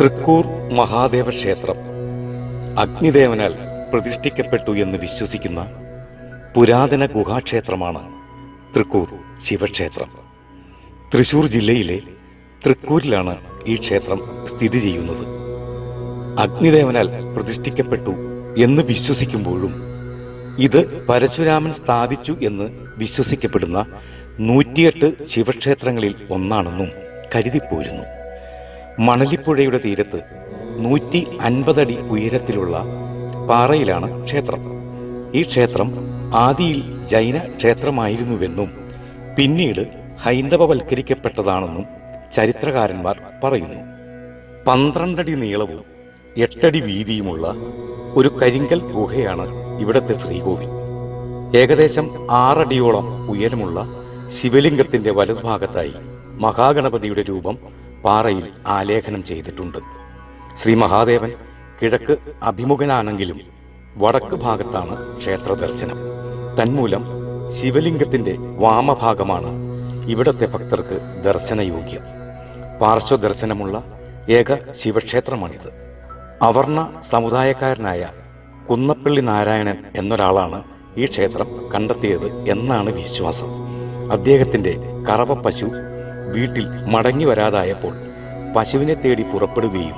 തൃക്കൂർ മഹാദേവ ക്ഷേത്രം അഗ്നിദേവനാൽ പ്രതിഷ്ഠിക്കപ്പെട്ടു എന്ന് വിശ്വസിക്കുന്ന പുരാതന ഗുഹാക്ഷേത്രമാണ് തൃക്കൂർ ശിവക്ഷേത്രം. തൃശൂർ ജില്ലയിലെ തൃക്കൂരിലാണ് ഈ ക്ഷേത്രം സ്ഥിതി ചെയ്യുന്നത്. അഗ്നിദേവനാൽ പ്രതിഷ്ഠിക്കപ്പെട്ടു എന്ന് വിശ്വസിക്കുമ്പോഴും ഇത് പരശുരാമൻ സ്ഥാപിച്ചു എന്ന് വിശ്വസിക്കപ്പെടുന്ന നൂറ്റിയെട്ട് ശിവക്ഷേത്രങ്ങളിൽ ഒന്നാണെന്നും കരുതിപ്പോരുന്നു. മണലിപ്പുഴയുടെ തീരത്ത് നൂറ്റി അൻപതടി ഉയരത്തിലുള്ള പാറയിലാണ് ക്ഷേത്രം. ഈ ക്ഷേത്രം ആദിയിൽ ജൈന ക്ഷേത്രമായിരുന്നുവെന്നും പിന്നീട് ഹൈന്ദവവൽക്കരിക്കപ്പെട്ടതാണെന്നും ചരിത്രകാരന്മാർ പറയുന്നു. പന്ത്രണ്ടടി നീളവും എട്ടടി വീതിയുമുള്ള ഒരു കരിങ്കൽ ഗുഹയാണ് ഇവിടത്തെ ശ്രീകോവിൽ. ഏകദേശം ആറടിയോളം ഉയരമുള്ള ശിവലിംഗത്തിന്റെ വലതുഭാഗത്തായി മഹാഗണപതിയുടെ രൂപം പാറയിൽ ആലേഖനം ചെയ്തിട്ടുണ്ട്. ശ്രീ മഹാദേവൻ കിഴക്ക് അഭിമുഖനാണെങ്കിലും വടക്ക് ഭാഗത്താണ് ക്ഷേത്ര ദർശനം തന്മൂലം ശിവലിംഗത്തിന്റെ വാമഭാഗമാണ് ഇവിടത്തെ ഭക്തർക്ക് ദർശനയോഗ്യം. പാർശ്വദർശനമുള്ള ഏക ശിവക്ഷേത്രമാണിത്. അവർണ സമുദായക്കാരനായ കുന്നപ്പള്ളി നാരായണൻ എന്നൊരാളാണ് ഈ ക്ഷേത്രം കണ്ടെത്തിയത് എന്നാണ് വിശ്വാസം. അദ്ദേഹത്തിന്റെ കറവ പശു വീട്ടിൽ മടങ്ങി വരാതായപ്പോൾ പശുവിനെ തേടി പുറപ്പെടുകയും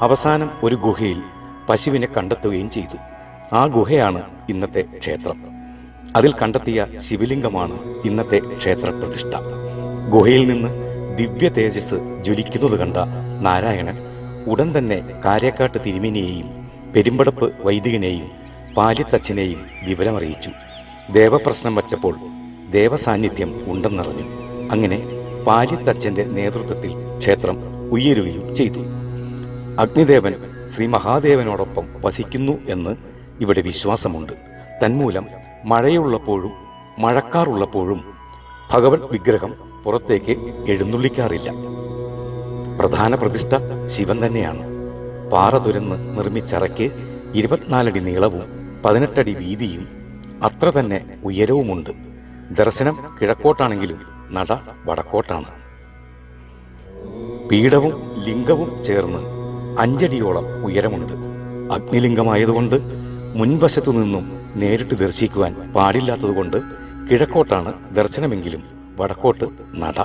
അവസാനം ഒരു ഗുഹയിൽ പശുവിനെ കണ്ടെത്തുകയും ചെയ്തു. ആ ഗുഹയാണ് ഇന്നത്തെ ക്ഷേത്രം. അതിൽ കണ്ടെത്തിയ ശിവലിംഗമാണ് ഇന്നത്തെ ക്ഷേത്ര പ്രതിഷ്ഠ ഗുഹയിൽ നിന്ന് ദിവ്യ തേജസ് ജ്വലിക്കുന്നത് കണ്ട നാരായണൻ ഉടൻ തന്നെ കാര്യക്കാട്ട് തിരുമിനെയും പെരുമ്പടപ്പ് വൈദികനെയും പാലിത്തച്ഛനെയും വിവരമറിയിച്ചു. ദേവപ്രശ്നം വച്ചപ്പോൾ ദേവസാന്നിധ്യം ഉണ്ടെന്നറിഞ്ഞു. അങ്ങനെ പാലിത്തച്ഛന്റെ നേതൃത്വത്തിൽ ക്ഷേത്രം ഉയരുകയും ചെയ്തു. അഗ്നിദേവൻ ശ്രീ മഹാദേവനോടൊപ്പം വസിക്കുന്നു എന്ന് ഇവിടെ വിശ്വാസമുണ്ട്. തന്മൂലം മഴയുള്ളപ്പോഴും മഴക്കാറുള്ളപ്പോഴും ഭഗവത് വിഗ്രഹം പുറത്തേക്ക് എഴുന്നള്ളിക്കാറില്ല. പ്രധാന പ്രതിഷ്ഠ ശിവൻ തന്നെയാണ്. പാറ തുരന്ന് നിർമ്മിച്ചറയ്ക്ക് ഇരുപത്തിനാലടി നീളവും പതിനെട്ടടി വീതിയും അത്ര തന്നെ ഉയരവുമുണ്ട്. ദർശനം കിഴക്കോട്ടാണെങ്കിലും നട വടക്കോട്ടാണ്. പീഠവും ലിംഗവും ചേർന്ന് അഞ്ചടിയോളം ഉയരമുണ്ട്. അഗ്നിലിംഗമായതുകൊണ്ട് മുൻവശത്തു നിന്നും നേരിട്ട് ദർശിക്കുവാൻ പാടില്ലാത്തതുകൊണ്ട് കിഴക്കോട്ടാണ് ദർശനമെങ്കിലും വടക്കോട്ട് നട.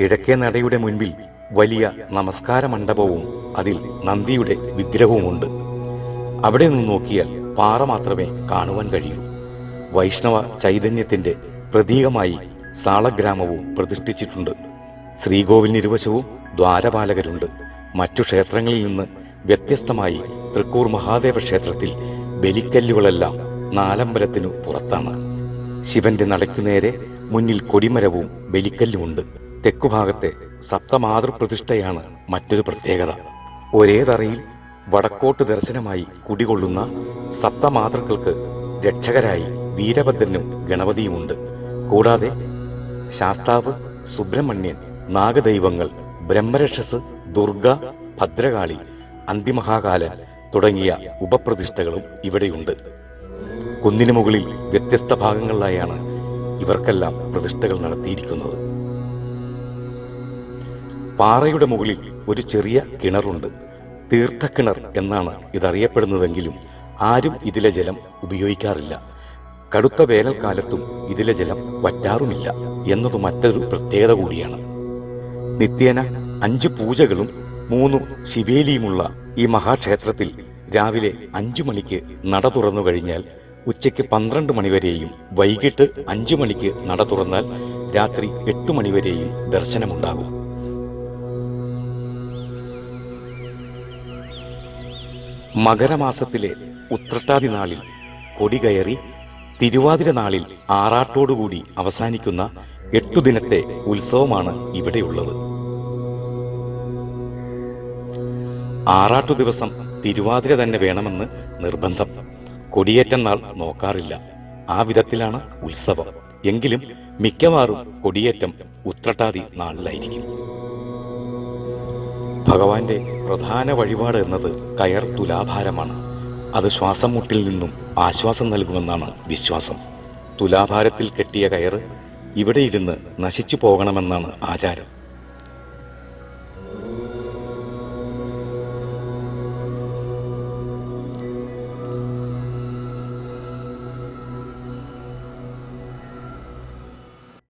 കിഴക്കേ നടയുടെ മുൻപിൽ വലിയ നമസ്കാര മണ്ഡപവും അതിൽ നന്ദിയുടെ വിഗ്രഹവുമുണ്ട്. അവിടെ നിന്ന് നോക്കിയാൽ പാറ മാത്രമേ കാണുവാൻ കഴിയൂ. വൈഷ്ണവ ചൈതന്യത്തിന്റെ പ്രതീകമായി സാളഗ്രാമവും പ്രതിഷ്ഠിച്ചിട്ടുണ്ട്. ശ്രീകോവിലിനിരുവശവും ദ്വാരപാലകരുണ്ട്. മറ്റു ക്ഷേത്രങ്ങളിൽ നിന്ന് വ്യത്യസ്തമായി തൃക്കൂർ മഹാദേവ ക്ഷേത്രത്തിൽ ബലിക്കല്ലുകളെല്ലാം നാലമ്പലത്തിനു പുറത്താണ്. ശിവന്റെ നടയ്ക്കുനേരെ മുന്നിൽ കൊടിമരവും ബലിക്കല്ലുമുണ്ട്. തെക്കുഭാഗത്തെ സപ്തമാതൃപ്രതിഷ്ഠയാണ് മറ്റൊരു പ്രത്യേകത. ഒരേ തറയിൽ വടക്കോട്ട് ദർശനമായി കുടികൊള്ളുന്ന സപ്തമാതൃക്കൾക്ക് രക്ഷകരായി വീരഭദ്രനും ഗണപതിയുമുണ്ട്. കൂടാതെ ശാസ്താവ് സുബ്രഹ്മണ്യൻ നാഗദൈവങ്ങൾ ബ്രഹ്മരക്ഷസ് ദുർഗ ഭദ്രകാളി അന്തിമഹാകാലൻ തുടങ്ങിയ ഉപപ്രതിഷ്ഠകളും ഇവിടെയുണ്ട്. കുന്നിനു മുകളിൽ വ്യത്യസ്ത ഭാഗങ്ങളിലായാണ് ഇവർക്കെല്ലാം പ്രതിഷ്ഠകൾ നടത്തിയിരിക്കുന്നത്. പാറയുടെ മുകളിൽ ഒരു ചെറിയ കിണറുണ്ട്. തീർത്ഥക്കിണർ എന്നാണ് ഇതറിയപ്പെടുന്നതെങ്കിലും ആരും ഇതിലെ ജലം ഉപയോഗിക്കാറില്ല. കടുത്ത വേനൽക്കാലത്തും ഇതിലെ ജലം വറ്റാറുമില്ല എന്നത് മറ്റൊരു പ്രത്യേകത കൂടിയാണ്. നിത്യേന അഞ്ച് പൂജകളും മൂന്ന് ശിവേലിയുമുള്ള ഈ മഹാക്ഷേത്രത്തിൽ രാവിലെ അഞ്ചു മണിക്ക് നട തുറന്നു കഴിഞ്ഞാൽ ഉച്ചയ്ക്ക് പന്ത്രണ്ട് മണിവരെയും വൈകിട്ട് അഞ്ചു മണിക്ക് നട തുറന്നാൽ രാത്രി എട്ട് മണിവരെയും ദർശനമുണ്ടാകും. മകരമാസത്തിലെ ഉത്രട്ടാതി നാളിൽ കൊടി കയറി തിരുവാതിര നാളിൽ ആറാട്ടോടുകൂടി അവസാനിക്കുന്ന എട്ടു ദിനത്തെ ഉത്സവമാണ് ഇവിടെയുള്ളത്. ആറാട്ടു ദിവസം തിരുവാതിര തന്നെ വേണമെന്ന് നിർബന്ധം. കൊടിയേറ്റം നാൾ നോക്കാറില്ല. ആ വിധത്തിലാണ് ഉത്സവം. എങ്കിലും മിക്കവാറും കൊടിയേറ്റം ഉത്രട്ടാതി നാളിലായിരിക്കും. ഭഗവാന്റെ പ്രധാന വഴിപാട് എന്നത് കയർ തുലാഭാരമാണ്. അത് ശ്വാസം മുട്ടിൽ നിന്നും ആശ്വാസം നൽകുമെന്നാണ് വിശ്വാസം. തുലാഭാരത്തിൽ കെട്ടിയ കയറ് ഇവിടെ ഇരുന്ന് നശിച്ചു പോകണമെന്നാണ് ആചാരം.